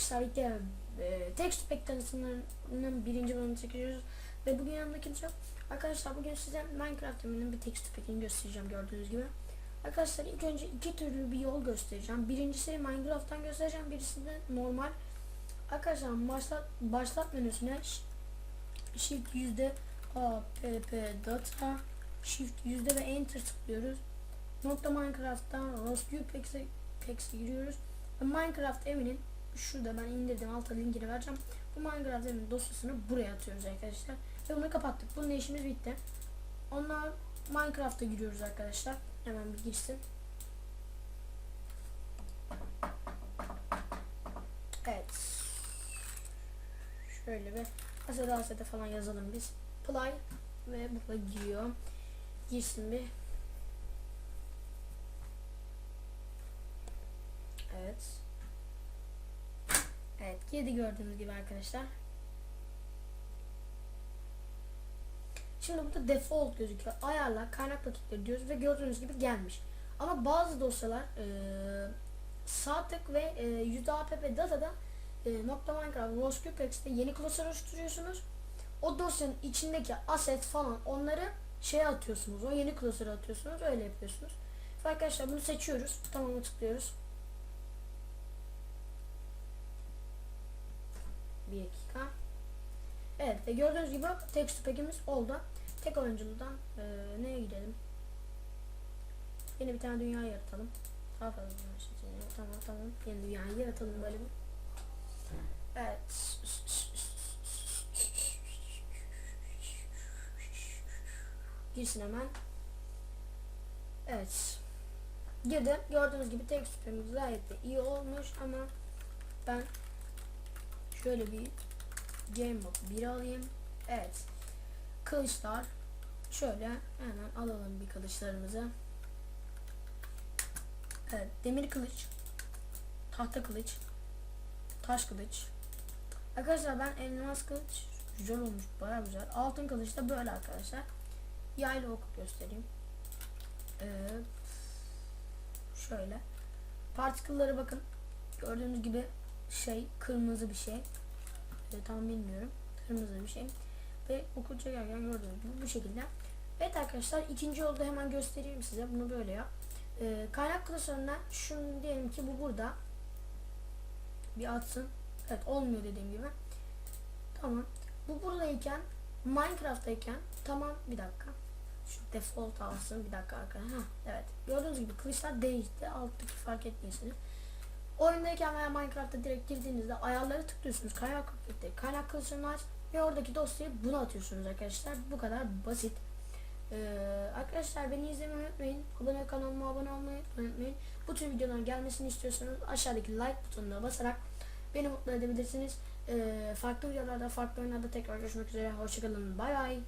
Sarık'ta e, Text Pack tanıtımının birinci bölümünü çekiyoruz. Ve bugün yanımda kimse. Arkadaşlar bugün size Minecraft oyununun bir text pack'ini göstereceğim gördüğünüz gibi. Arkadaşlar ilk önce iki türlü bir yol göstereceğim. Birincisi Minecraft'tan göstereceğim. Birisi de normal. Arkadaşlar başlat, başlat menüsüne Shift yüzde A, P, P, data Shift yüzde ve Enter tıklıyoruz. Nokta Minecraft'tan Packs'e Packs'e giriyoruz. Minecraft evinin şurada ben indirdim alta linkini vereceğim. Bu Minecraft evinin dosyasını buraya atıyoruz arkadaşlar. Ve bunu kapattık. Bunun işimiz bitti. Onlar Minecraft'a giriyoruz arkadaşlar. Hemen bir girsin. Evet. Şöyle bir asede asede falan yazalım biz. Play ve burada giriyor. Girsin bir. 7 gördüğünüz gibi arkadaşlar. Şimdi burada default gözüküyor. Ayarlar, kaynak paketleri diyoruz ve gördüğünüz gibi gelmiş. Ama bazı dosyalar e, sağ tık ve e, UDAPP data'da e, nokta Minecraft Roskupex'te yeni klasör oluşturuyorsunuz. O dosyanın içindeki asset falan onları şeye atıyorsunuz. O yeni klasöre atıyorsunuz. Öyle yapıyorsunuz. Arkadaşlar bunu seçiyoruz. Tamamı tıklıyoruz. Bir dakika. Evet ve gördüğünüz gibi text pack'imiz oldu. Tek oyunculudan eee neye gidelim? Yeni bir tane dünya yaratalım. Daha fazla dünya seçeneği. Tamam tamam. Yeni dünyayı yaratalım böyle. Evet. Girsin hemen. Evet. Girdi. Gördüğünüz gibi text pack'imiz gayet de iyi olmuş ama ben şöyle bir Game Mode 1 alayım. Evet. Kılıçlar. Şöyle hemen alalım bir kılıçlarımızı. Evet. Demir kılıç. Tahta kılıç. Taş kılıç. Arkadaşlar ben elmas kılıç güzel olmuş. Baya güzel. Altın kılıç da böyle arkadaşlar. Yaylı ok göstereyim. Ee, şöyle. Partikülleri bakın. Gördüğünüz gibi şey kırmızı bir şey. Ee, tam bilmiyorum. Kırmızı bir şey. Ve okul çekerken gördüğünüz gibi bu şekilde. Evet arkadaşlar ikinci yolda hemen göstereyim size. Bunu böyle yap. Ee, kaynak klasöründen şunu diyelim ki bu burada. Bir atsın. Evet olmuyor dediğim gibi. Tamam. Bu buradayken Minecraft'tayken tamam bir dakika. Şu default alsın bir dakika arkadaşlar. Evet. Gördüğünüz gibi kılıçlar değişti. Alttaki fark etmiyorsunuz. Oyundayken veya Minecraft'ta direkt girdiğinizde ayarları tıklıyorsunuz. Kaynak paketi, kaynak kılıçını aç ve oradaki dosyayı buna atıyorsunuz arkadaşlar. Bu kadar basit. Ee, arkadaşlar beni izlemeyi unutmayın. Abone kanalıma abone olmayı unutmayın. Bu tür videoların gelmesini istiyorsanız aşağıdaki like butonuna basarak beni mutlu edebilirsiniz. Ee, farklı videolarda, farklı oyunlarda tekrar görüşmek üzere. Hoşçakalın. Bay bay.